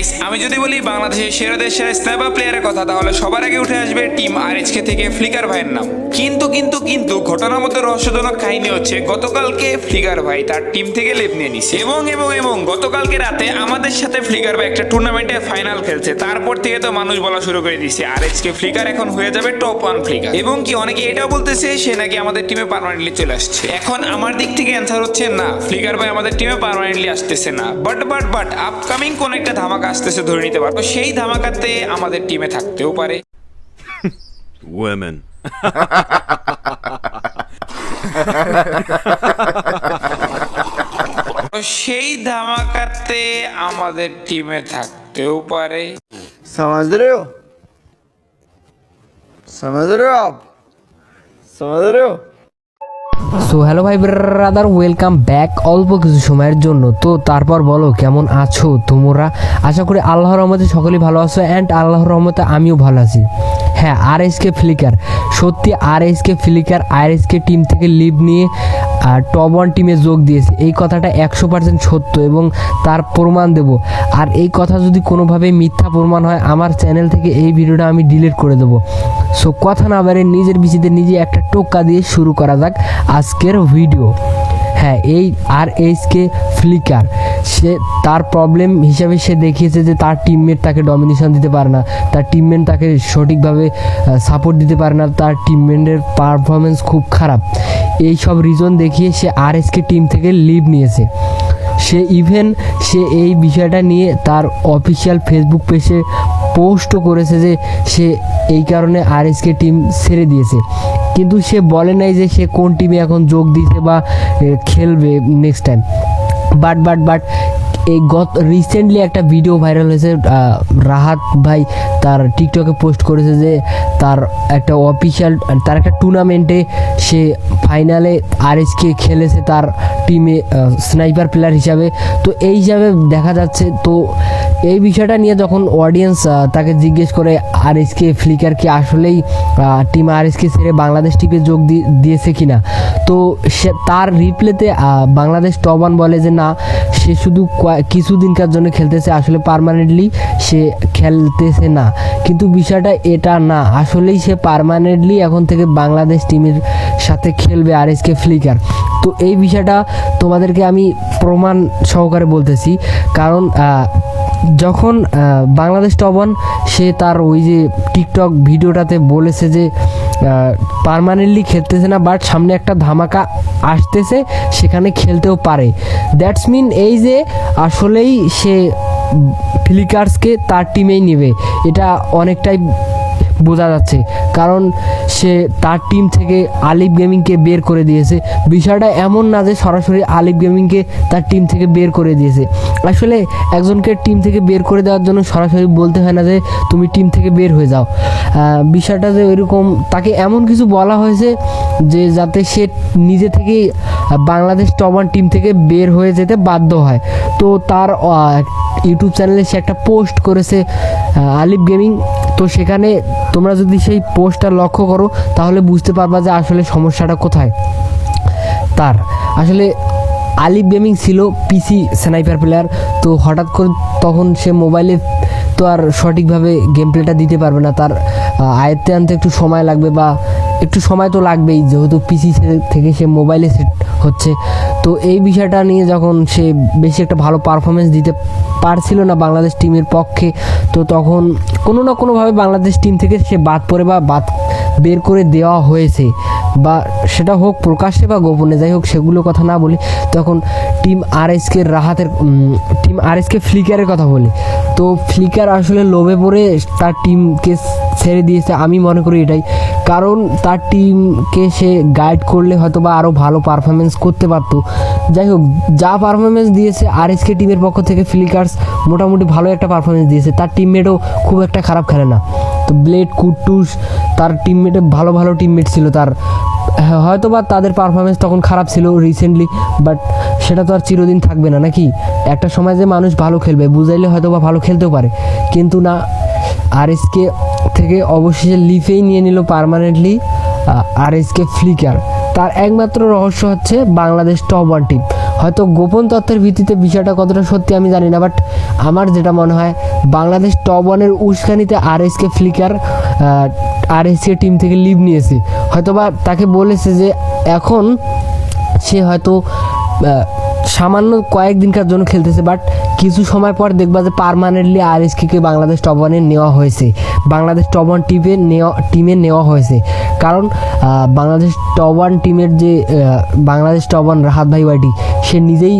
Guys আমি যদি বলি বাংলাদেশের সেরা স্নাইপার প্লেয়ারের কথা, তাহলে সবার আগে উঠে আসবে টিম আরএচকে থেকে ফ্লিকার ভাইয়ের নাম। কিন্তু কিন্তু কিন্তু ঘটনার মধ্যে রহস্যজনক কাহিনী হচ্ছে, গতকালকে ফ্লিকার ভাই তার টিম থেকে লেপ নিয়ে নিছে। এবং এবং এবং গতকালকে রাতে আমাদের সাথে ফ্লিকার ভাই একটা টুর্নামেন্টে ফাইনাল খেলছে। তারপর থেকে তো মানুষ বলা শুরু করে দিছে আরএচকে ফ্লিকার এখন হয়ে যাবে টপ ওয়ান ফ্লিকার এবং কি অনেকে এটাও বলতেছে, সে নাকি আমাদের টিমে পার্মানেন্টলি চলে আসছে। এখন আমার দিক থেকে অ্যান্সার হচ্ছে না। ফ্লিকার ভাই আমাদের টিমে পার্মানেন্টলি আসতেছে না। বাট বাট বাট আপকামিং কোন একটা ধামাকা আসতেছে ধরে নিতে পারবো সেই ধামাকাতে আমাদের টিমে থাকতেও পারে Women. তো সেই ধামাকাতে আমাদের টিমে থাকতেও পারে समझ रहे हो समझ रहे हो आप समझ रहे हो সো হ্যালো ভাই ব্রাদার ওয়েলকাম ব্যাক অল্প কিছু সময়ের জন্য। তো, তারপর বলো, কেমন আছো তোমরা? আশা করি আল্লাহর রহমতে সকলেই ভালো আছো অ্যান্ড আল্লাহর রহমতে আমিও ভালো আছি। হ্যাঁ আর এস কে ফ্লিকার সত্যি আর এস কে ফ্লিকার আর এস কে টিম থেকে লিভ নিয়ে টপ ওয়ান টিমে যোগ দিয়েছে। এই কথাটা একশো পার্সেন্ট সত্য এবং তার প্রমাণ দেব। আর এই কথা যদি কোনোভাবে মিথ্যা প্রমাণ হয়, আমার চ্যানেল থেকে এই ভিডিওটা আমি ডিলিট করে দেবো। সো কথা না বাড়ে নিজের বিচিতে নিজে একটা টোক্কা দিয়ে শুরু করা যাক আজকের ভিডিও হ্যাঁ এই আর এইচকে ফ্লিকার সে তার প্রবলেম হিসাবে সে দেখিয়েছে যে তার টিমমেট তাকে ডমিনেশন দিতে পারে না। তার টিমমেট তাকে সঠিকভাবে সাপোর্ট দিতে পারে না। তার টিমমেটের পারফরমেন্স খুব খারাপ। এই সব রিজন দেখিয়ে সে আর এসকে টিম থেকে লিভ নিয়েছে। সে ইভেন সে এই বিষয়টা নিয়ে তার অফিসিয়াল ফেসবুক পেজে পোস্টও করেছে যে সে এই কারণে আর এসকে টিম ছেড়ে দিয়েছে। কিন্তু সে বলে নাই যে সে কোন টিমে এখন যোগ দিয়েছে বা খেলবে next time but but but, এই গত রিসেন্টলি একটা ভিডিও ভাইরাল হয়েছে রাহাত ভাই তার টিকটকে পোস্ট করেছে যে তার একটা অফিসিয়াল তার একটা টুর্নামেন্টে সে ফাইনালে আরএসকে খেলেছে তার টিমে স্নাইপার প্লেয়ার হিসাবে। তো এই হিসাবে দেখা যাচ্ছে, তো এই বিষয়টা নিয়ে যখন অডিয়েন্স তাকে জিজ্ঞেস করে আর এসকে ফ্লিকার কি আসলেই টিম আর এসকে ছেড়ে বাংলাদেশ টিমে যোগ দিয়েছে কিনা? তো সে, তার রিপ্লেতে বাংলাদেশ ওয়ান বলে যে না, সে শুধু কিছুদিনকার জন্য খেলতেছে, আসলে পার্মানেন্টলি সে খেলতেছে না। কিন্তু বিষয়টা এটা না, আসলেই সে পার্মানেন্টলি এখন থেকে বাংলাদেশ টিমের সাথে খেলবে আর এসকে ফ্লিকার তো এই বিষয়টা তোমাদেরকে আমি প্রমাণ সহকারে বলতেছি, কারণ যখন বাংলাদেশ টবন সে তার ওই যে টিকটক ভিডিওটাতে বলেছে যে পারমানেন্টলি খেলতেছে না বাট সামনে একটা ধামাকা আসতেছে, সেখানে খেলতেও পারে। দ্যাটস মিন এই যে আসলেই সে ফিলিকার্সকে তার টিমেই নেবে। এটা অনেকটাই বোঝা যাচ্ছে। কারণ সে তার টিম থেকে আলিফ গেমিংকে বের করে দিয়েছে। বিষয়টা এমন না যে সরাসরি আলিফ গেমিংকে তার টিম থেকে বের করে দিয়েছে। আসলে একজনকে টিম থেকে বের করে দেওয়ার জন্য সরাসরি বলতে হয় না যে তুমি টিম থেকে বের হয়ে যাও। বিষয়টা যে ওইরকম, তাকে এমন কিছু বলা হয়েছে যে যাতে সে নিজে থেকেই বাংলাদেশ ওয়ান টিম থেকে বের হয়ে যেতে বাধ্য হয়। তো তার ইউটিউব চ্যানেলে সে একটা পোস্ট করেছে আলিফ গেমিং তো সেখানে তোমরা যদি সেই পোস্টটা লক্ষ্য করো, তাহলে বুঝতে পারবা যে আসলে সমস্যাটা কোথায়। তার, আসলে আলিফ গেমিং ছিল পিসি স্নাইপার প্লেয়ার, তো হঠাৎ করে তখন সে মোবাইলে তো আর সঠিকভাবে গেম প্লেটা দিতে পারবে না। তার আয়ত্তে আনতে একটু সময় লাগবে বা একটু সময় তো লাগবেই, যেহেতু পিসি থেকে সে মোবাইলে সেট হচ্ছে। তো এই বিষয়টা নিয়ে যখন সে বেশি একটা ভালো পারফরমেন্স দিতে পারছিল না বাংলাদেশ টিমের পক্ষে, তো তখন কোনো না কোনোভাবে বাংলাদেশ টিম থেকে সে বাদ পড়ে বা বাদ বের করে দেওয়া হয়েছে। বা সেটা হোক প্রকাশ্যে বা গোপনে, যাই হোক সেগুলো কথা না বলি তখন টিম আর এসকে রাহাতের টিম আর এসকে ফ্লিকারের কথা বলি। তো ফ্লিকার আসলে লোভে পড়ে তার টিমকে ছেড়ে দিয়েছে। আমি মনে করি এটাই। কারণ তার টিমকে সে গাইড করলে হয়তো বা আরও ভালো পারফরমেন্স করতে পারতো। যাই হোক যা পারফরমেন্স দিয়েছে আর এসকে টিমের পক্ষ থেকে ফ্লিকার্স মোটামুটি ভালো একটা পারফরমেন্স দিয়েছে। তার টিমমেটও খুব একটা খারাপ খেলে না। তো ব্লেড কুট্টুস তার টিমমেটে ভালো ভালো টিমমেট ছিল তার। হ্যাঁ, হয়তো বা তাদের পারফরমেন্স তখন খারাপ ছিল রিসেন্টলি বাট সেটা তো আর চিরদিন থাকবে না নাকি? একটা সময় যে মানুষ ভালো খেলবে বুঝাইলে হয়তো বা ভালো খেলতেও পারে। কিন্তু না আর এসকে থেকে অবশেষে লিফেই নিয়ে নিল পারমানেন্টলি আর এসকে ফ্লিকার তার একমাত্র রহস্য হচ্ছে বাংলাদেশ টপ ওয়ান টিম হয়তো গোপন তথ্যের ভিত্তিতে বিষয়টা কতটা সত্যি আমি জানি না বাট আমার যেটা মনে হয়, বাংলাদেশ টপ ওয়ানের উস্কানিতে R S K Flicker R S K team থেকে লিভ নিয়েছে। হয়তোবা তাকে বলেছে যে এখন সে হয়তো সামান্য কয়েকদিনকার জন্য খেলতেছে বাট কিছু সময় পর দেখবা যে permanently R K Bangladesh top ওয়ানে নেওয়া হয়েছে। বাংলাদেশ টপ ওয়ান টিমে নেওয়া টিমে নেওয়া হয়েছে। কারণ বাংলাদেশ টপ ওয়ান টিমের যে বাংলাদেশ টপ ওয়ান রাহাত ভাই ওয়াইটি সে নিজেই